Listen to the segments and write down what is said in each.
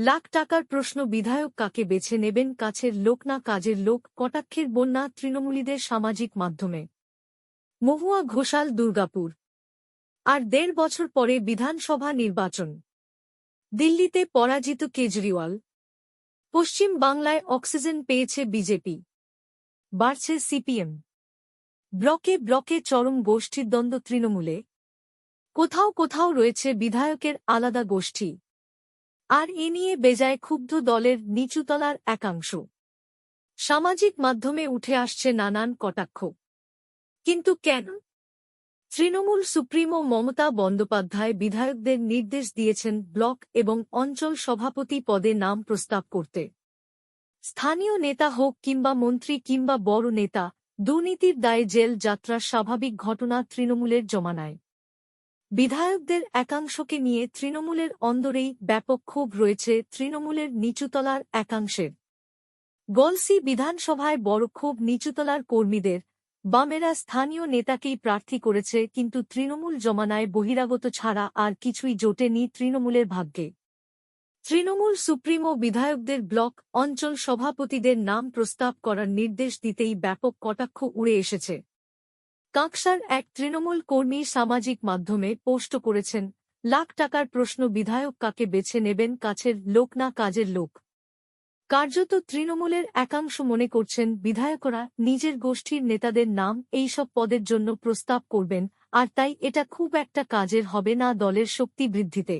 লাখ টাকার প্রশ্ন বিধায়ক কাকে বেছে নেবেন, কাছের লোক না কাজের লোক, কটাক্ষের বন্যা তৃণমূলীদের সামাজিক মাধ্যমে? মহুয়া ঘোষাল, দুর্গাপুর। আর দেড় বছর পরে বিধানসভা নির্বাচন। দিল্লিতে পরাজিত কেজরিওয়াল। পশ্চিম বাংলায় অক্সিজেন পেয়েছে বিজেপি। বাড়ছে সিপিএম। ব্লকে ব্লকে চরম গোষ্ঠীর দ্বন্দ্ব তৃণমূলে। কোথাও কোথাও রয়েছে বিধায়কের আলাদা গোষ্ঠী। আর এ নিয়ে বেজায় ক্ষুব্ধ দলের নিচুতলার একাংশ। সামাজিক মাধ্যমে উঠে আসছে নানান কটাক্ষ। কিন্তু কেন? তৃণমূল সুপ্রিমো মমতা বন্দ্যোপাধ্যায় বিধায়কদের নির্দেশ দিয়েছেন ব্লক এবং অঞ্চল সভাপতি পদে নাম প্রস্তাব করতে। স্থানীয় নেতা হোক কিংবা মন্ত্রী কিংবা বড় নেতা, দুর্নীতির দায়ে জেল যাত্রার স্বাভাবিক ঘটনা তৃণমূলের জমানায়। বিধায়কদের একাংশকে নিয়ে তৃণমূলের অন্দরেই ব্যাপক ক্ষোভ রয়েছে তৃণমূলের নিচুতলার একাংশের গলসি বিধানসভায় বড় ক্ষোভ নিচুতলার কর্মীদের। বামেরা স্থানীয় নেতাকেই প্রার্থী করেছে, কিন্তু তৃণমূল জমানায় বহিরাগত ছাড়া আর কিছুই জোটেনি তৃণমূলের ভাগ্যে। তৃণমূল সুপ্রিমো বিধায়কদের ব্লক অঞ্চল সভাপতিদের নাম প্রস্তাব করার নির্দেশ দিতেই ব্যাপক কটাক্ষ উড়ে এসেছে। কাঁকসার এক তৃণমূল কর্মী সামাজিক মাধ্যমে পোস্ট করেছেন, লাখ টাকার প্রশ্ন বিধায়ক কাকে বেছে নেবেন কাছের লোক না কাজের লোক? কার্যত তৃণমূলের একাংশ মনে করছেন বিধায়করা নিজের গোষ্ঠীর নেতাদের নাম এইসব পদের জন্য প্রস্তাব করবেন, আর তাই এটা খুব একটা কাজের হবে না দলের শক্তি বৃদ্ধিতে।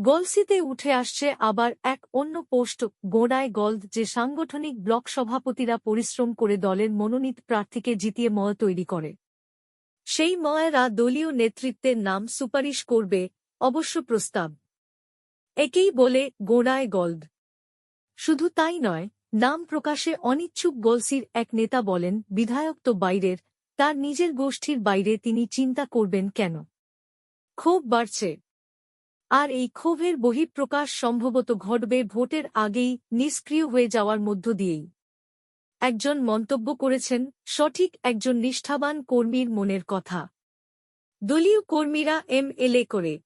গলসিতে উঠে আসছে আবার এক অন্য পোস্ট গোড়ায় গল্দ যে সাংগঠনিক ব্লক সভাপতিরা পরিশ্রম করে দলের মনোনীত প্রার্থীকে জিতিয়ে ময় তৈরি করে। সেই ময়েরা দলীয় নেতৃত্বের নাম সুপারিশ করবে, অবশ্য প্রস্তাব। একেই বলে গোড়ায় গল্দ। শুধু তাই নয়, নাম প্রকাশে অনিচ্ছুক গলসির এক নেতা বলেন, বিধায়ক তো বাইরের, তার নিজের গোষ্ঠীর বাইরে তিনি চিন্তা করবেন কেন? ক্ষোভ বাড়ছে। আর এই ক্ষোভের বহিঃপ্রকাশ সম্ভবত ঘটবে ভোটের আগেই নিষ্ক্রিয় হয়ে যাওয়ার মধ্য দিয়েই। একজন মন্তব্য করেছেন, সঠিক একজন নিষ্ঠাবান কর্মীর মনের কথা। দলীয় কর্মীরা এম করে।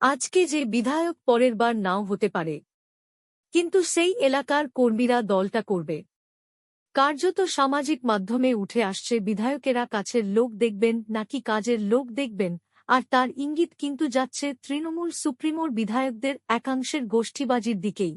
আজকে যে বিধায়ক পরের বার নাও হতে পারে। কিন্তু সেই এলাকার কর্মীরা দলটা করবে। কার্যত সামাজিক মাধ্যমে উঠে আসছে বিধায়কেরা কাছের লোক দেখবেন নাকি কাজের লোক দেখবেন আর তার ইঙ্গিত কিন্তু যাচ্ছে তৃণমূল সুপ্রিমোর বিধায়কদের একাংশের গোষ্ঠীবাজির দিকেই।